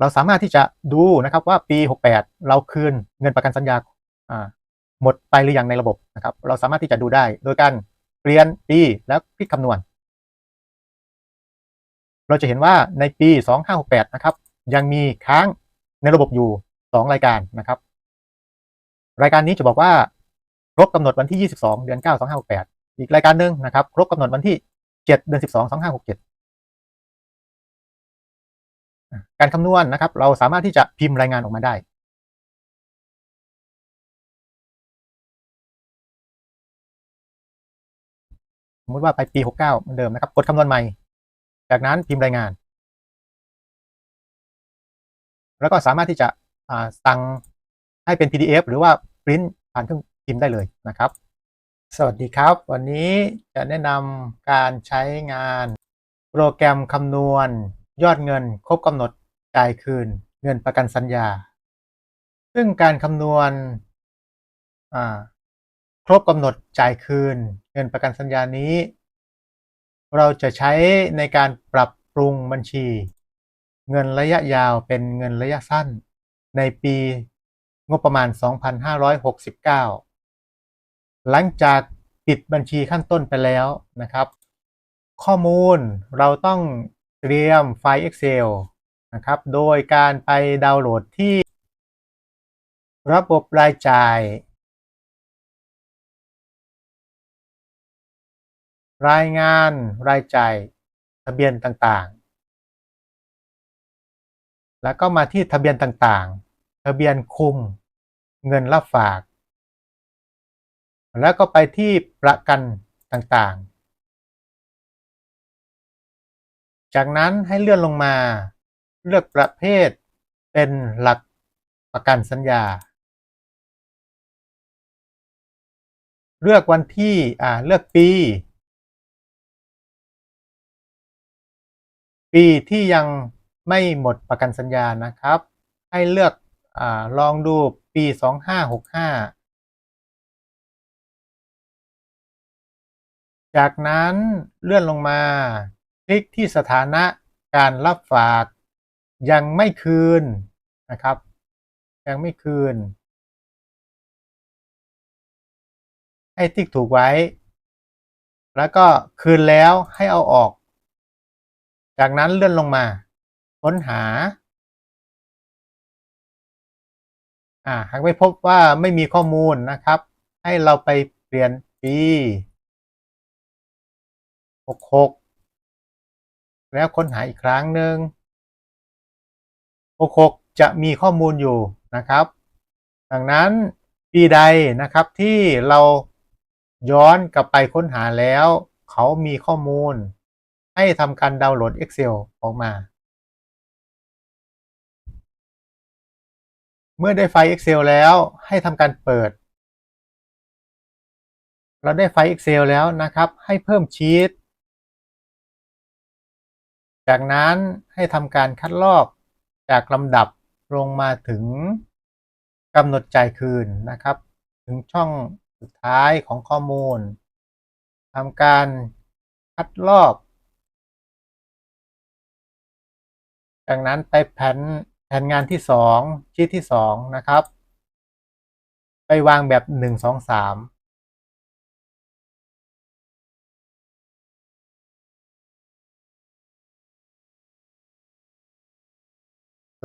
เราสามารถที่จะดูนะครับว่าปี 68 เราคืนเงินประกันสัญญาหมดไปหรือยังในระบบนะครับ เราสามารถที่จะดูได้ โดยการเปลี่ยนปีแล้วคลิกคำนวณ เราจะเห็นว่าในปี 2568 นะครับ ยังมีค้างในระบบอยู่ 2 รายการนะครับ รายการนี้จะบอกว่าครบกำหนดวันที่ 22 เดือน 9 2568 อีกรายการหนึ่งนะครับ ครบกำหนดวันที่ 7 เดือน 12 2567 การคำนวณนะครับ เราสามารถที่จะพิมพ์รายงานออกมาได้สมมติว่าไปปี 69เหมือนเดิมนะครับ กดคำนวณใหม่ จากนั้นพิมพ์รายงาน แล้วก็สามารถที่จะสั่งให้เป็น PDF หรือว่าปริ้นผ่านเครื่องพิมพ์ได้เลยนะครับ สวัสดีครับ วันนี้จะแนะนำการใช้งานโปรแกรมคำนวณ ยอดเงินครบกำหนดจ่ายคืนเงินประกันสัญญา ซึ่งการคำนวณครบกำหนดจ่ายคืนเงินประกันสัญญานี้ เราจะใช้ในการปรับปรุงบัญชี เงินระยะยาวเป็นเงินระยะสั้น ในปีงบประมาณ 2569 หลังจากปิดบัญชีขั้นต้นไปแล้วนะครับ ข้อมูลเราต้อง เตรียมไฟล์ Excel นะครับ โดยการไปดาวน์โหลดที่ระบบรายจ่าย รายงานรายจ่ายทะเบียนต่างๆ แล้วก็มาที่ทะเบียนต่างๆ ทะเบียนคุม เงินรับฝาก แล้วก็ไปที่ประกันต่างๆ จากนั้นให้เลื่อนลงมา เลือกประเภทเป็นหลักประกันสัญญา เลือกวันที่อ่าเลือกปี ปีที่ยังไม่หมดประกันสัญญานะครับ ให้เลือกอ่าลองดูปี 2565จากนั้นเลื่อนลงมา คลิกที่สถานะการรับฝากยังไม่คืนนะครับ ยังไม่คืน ให้ติ๊กถูกไว้ แล้วก็คืนแล้วให้เอาออก จากนั้นเลื่อนลงมา ค้นหาอ่าหากไม่พบว่าไม่มีข้อมูลนะครับ ให้เราไปเปลี่ยนปี 66 แล้วค้นหาอีกครั้งหนึ่ง66 จะมีข้อมูลอยู่นะครับ ดังนั้นปีใดนะครับที่เราย้อนกลับไปค้นหาแล้ว เขามีข้อมูล ให้ทำการดาวน์โหลด Excel ออกมา เมื่อได้ไฟล์ Excel แล้วให้ทำการเปิด เราได้ไฟล์ Excel แล้วนะครับ ให้เพิ่มชีต จากนั้นให้ทำการคัดลอกจากลำดับลงมาถึงกำหนดจ่ายคืนนะครับ ถึงช่องสุดท้ายของข้อมูลทำการคัดลอก จากนั้นไปแผนแผนงานที่ 2 ชีทที่ 2 นะครับ ไปวางแบบ 1 2 3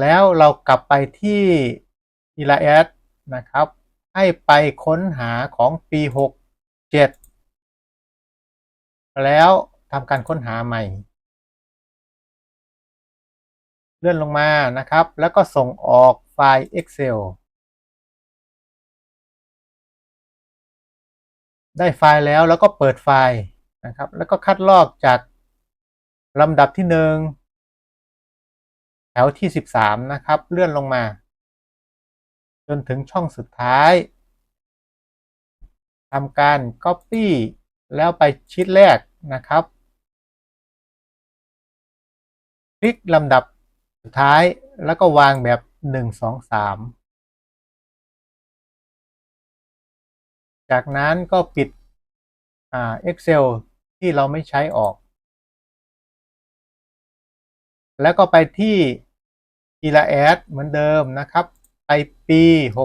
แล้วเรากลับไปที่ e l a s นะครับ ให้ไปค้นหาของปี 67 แล้วทำการค้นหาใหม่ เลื่อนลงมานะครับ แล้วก็ส่งออกไฟล์ Excel ได้ไฟล์แล้วแล้วก็เปิดไฟล์นะครับ แล้วก็คัดลอกจากลำดับที่หนึ่ง ถวที่ 13 นะครับ เลื่อนลงมา จนถึงช่องสุดท้ายทำการ Copy แล้วไปชีตแรกนะครับ คลิกลำดับสุดท้ายแล้วก็วางแบบ 1 2 3 จากนั้นก็ปิดอ่า Excel ที่เราไม่ใช้ออก แล้วก็ไปที่ กีฬาแอดเหมือนเดิมนะครับไปปี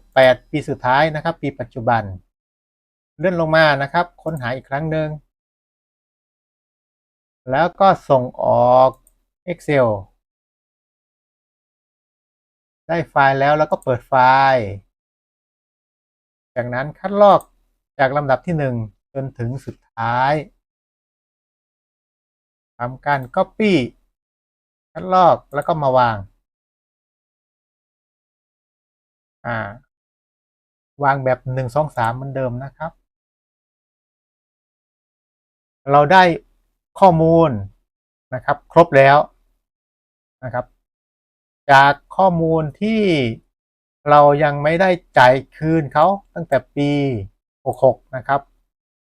68 ปีสุดท้ายนะครับ ปีปัจจุบัน เลื่อนลงมานะครับ ค้นหาอีกครั้งหนึ่งแล้วก็ส่งออก Excel ได้ไฟล์แล้วแล้วก็เปิดไฟล์ จากนั้นคัดลอกจากลำดับที่ 1 จนถึงสุดท้ายทำการ Copy คัดลอกแล้วก็มาวาง อ่าวางแบบ1 2 3เหมือนเดิมนะครับ เราได้ข้อมูลนะครับ ครบแล้วนะครับ จากข้อมูลที่เรายังไม่ได้จ่ายคืนเขาตั้งแต่ปี 66 นะครับ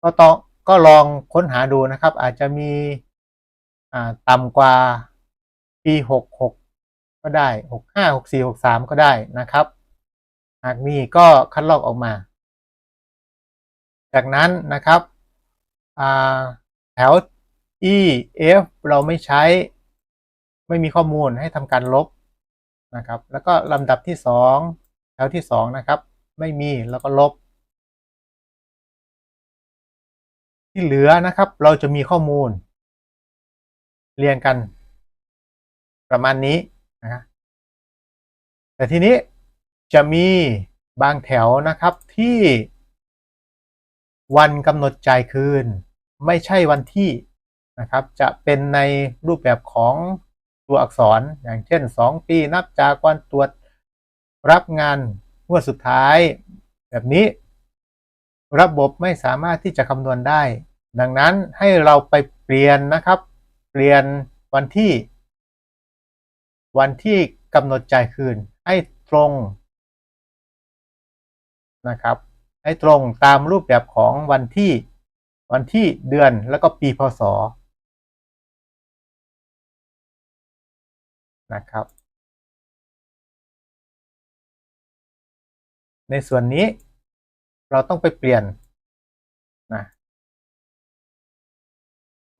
ก็ต้องก็ลองค้นหาดูนะครับ อาจจะมีต่ำกว่าปี 66 ก็ได้ 65 64 63 ก็ได้นะครับ หากมีก็คัดลอกออกมา จากนั้นนะครับแถว E F เราไม่ใช้ไม่มีข้อมูลให้ทำการลบนะครับ แล้วก็ลำดับที่ 2 แถวที่ 2 นะครับ ไม่มีแล้วก็ลบ ที่เหลือนะครับ เราจะมีข้อมูล เรียงกันประมาณนี้นะแต่ทีนี้ จะมีบางแถวนะครับที่วันกำหนดจ่ายคืน ไม่ใช่วันที่นะครับ จะเป็นในรูปแบบของตัวอักษรอย่างเช่น 2 ปีนับจากวันตรวจรับงานงวดสุดท้าย แบบนี้ ระบบไม่สามารถที่จะคำนวณได้ ดังนั้นให้เราไปเปลี่ยนนะครับ เปลี่ยนวันที่ วันที่กำหนดจ่ายคืนให้ตรง นะครับ ให้ตรงตามรูปแบบของวันที่วันที่เดือนแล้วก็ปีพศนะครับ ในส่วนนี้เราต้องไปเปลี่ยนนะ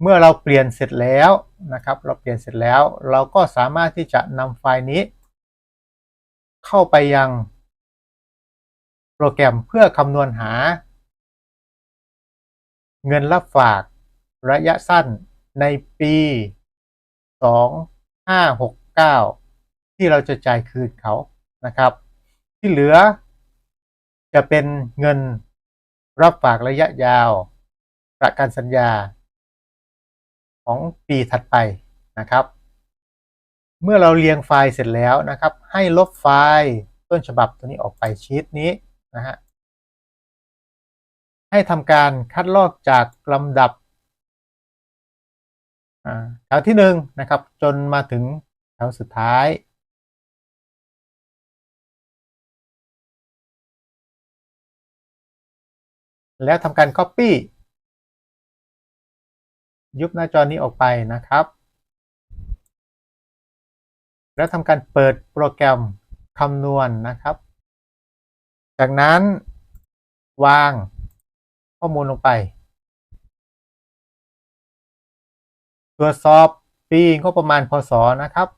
เมื่อเราเปลี่ยนเสร็จแล้วนะครับ เราเปลี่ยนเสร็จแล้ว เราก็สามารถที่จะนำไฟล์นี้ เข้าไปยัง โปรแกรมเพื่อคำนวณหา เงินรับฝากระยะสั้นในปี 2569 ที่เราจะจ่ายคืนเขานะครับ ที่เหลือจะเป็นเงินรับฝากระยะยาว ประกันสัญญา ของปีถัดไปนะครับ เมื่อเราเรียงไฟล์เสร็จแล้วนะครับ ให้ลบไฟล์ต้นฉบับตัวนี้ออกไปชีตนี้ นะฮะให้ทำการคัดลอกจากลำดับแถวที่หนึ่งนะครับ จนมาถึงแถวสุดท้ายแล้วทำการ Copy ยุบหน้าจอนี้ออกไปนะครับ แล้วทำการเปิดโปรแกรมคำนวณนนะครับ จากนั้นวางข้อมูลลงไป ตรวจสอบปีงบประมาณพศนะครับ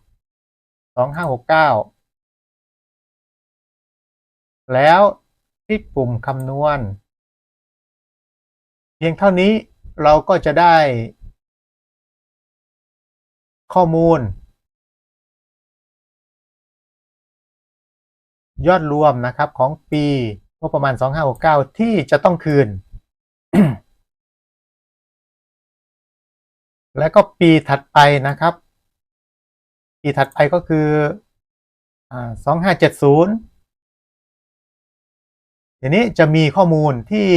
2569 แล้วคลิกปุ่มคำนวณ เพียงเท่านี้เราก็จะได้ข้อมูล ยอดรวมนะครับของปีงบประมาณ 2569 ที่จะต้องคืน แล้วก็ปีถัดไปนะครับ ปีถัดไปก็คือสองห้าเจ็ดศูนย์ทีนี้จะมีข้อมูลที่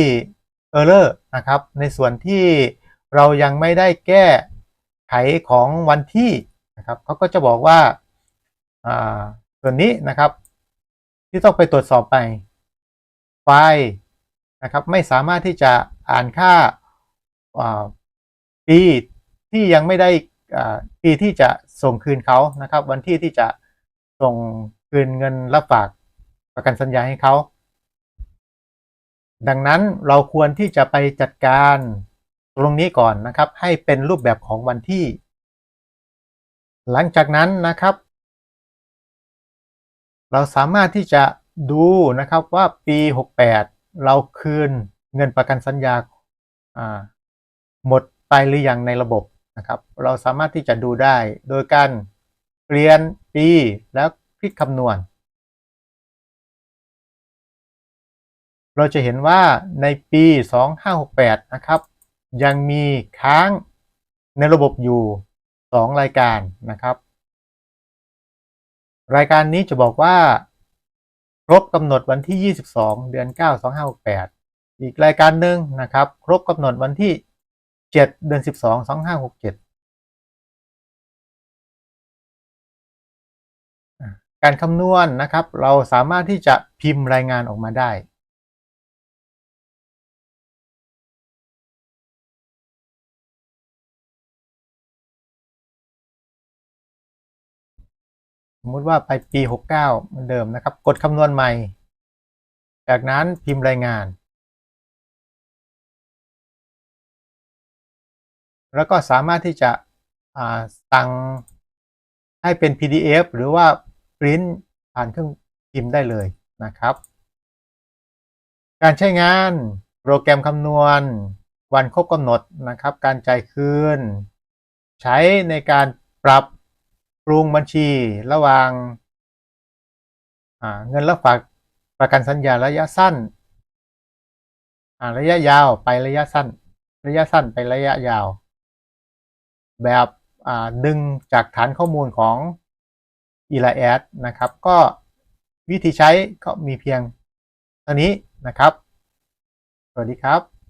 Error นะครับ ในส่วนที่เรายังไม่ได้แก้ไขของวันที่นะครับเขาก็จะบอกว่าส่วนนี้นะครับ ที่ต้องไปตรวจสอบไปไฟล์นะครับไม่สามารถที่จะอ่านค่าปีที่ยังไม่ได้ปีที่จะส่งคืนเขานะครับ วันที่ที่จะส่งคืนเงินรับฝากประกันสัญญาให้เขาดังนั้นเราควรที่จะไปจัดการตรงนี้ก่อนนะครับ ให้เป็นรูปแบบของวันที่ หลังจากนั้นนะครับ เราสามารถที่จะดูนะครับว่าปี 68 เราคืนเงินประกันสัญญาหมดไปหรือยังในระบบนะครับ เราสามารถที่จะดูได้โดยการเปลี่ยนปีแล้วคลิกคำนวณ เราจะเห็นว่าในปี 2568 นะครับ ยังมีค้างในระบบอยู่ 2 รายการนะครับ รายการนี้จะบอกว่า ครบกำหนดวันที่ 22 เดือน 9 2568 อีกรายการหนึ่งนะครับ ครบกำหนดวันที่ 7 เดือน 12 2567 การคำนวณนะครับ เราสามารถที่จะพิมพ์รายงานออกมาได้ สมมติว่าไปปี 69เหมือนเดิมนะครับ กดคำนวณใหม่ จากนั้นพิมพ์รายงาน แล้วก็สามารถที่จะสั่งให้เป็น PDF หรือว่าปริ้นผ่านเครื่องพิมพ์ได้เลยนะครับ การใช้งานโปรแกรมคำนวณ วันครบกำหนดนะครับ การจ่ายคืน ใช้ในการปรับ ปรุงบัญชีระหว่างเงินรับฝากประกันสัญญาระยะสั้นระยะยาวไประยะสั้น ระยะสั้นไประยะยาว แบบดึงจากฐานข้อมูลของ e l a a d นะครับ ก็วิธีใช้ก็มีเพียงเท่านี้นะครับ สวัสดีครับ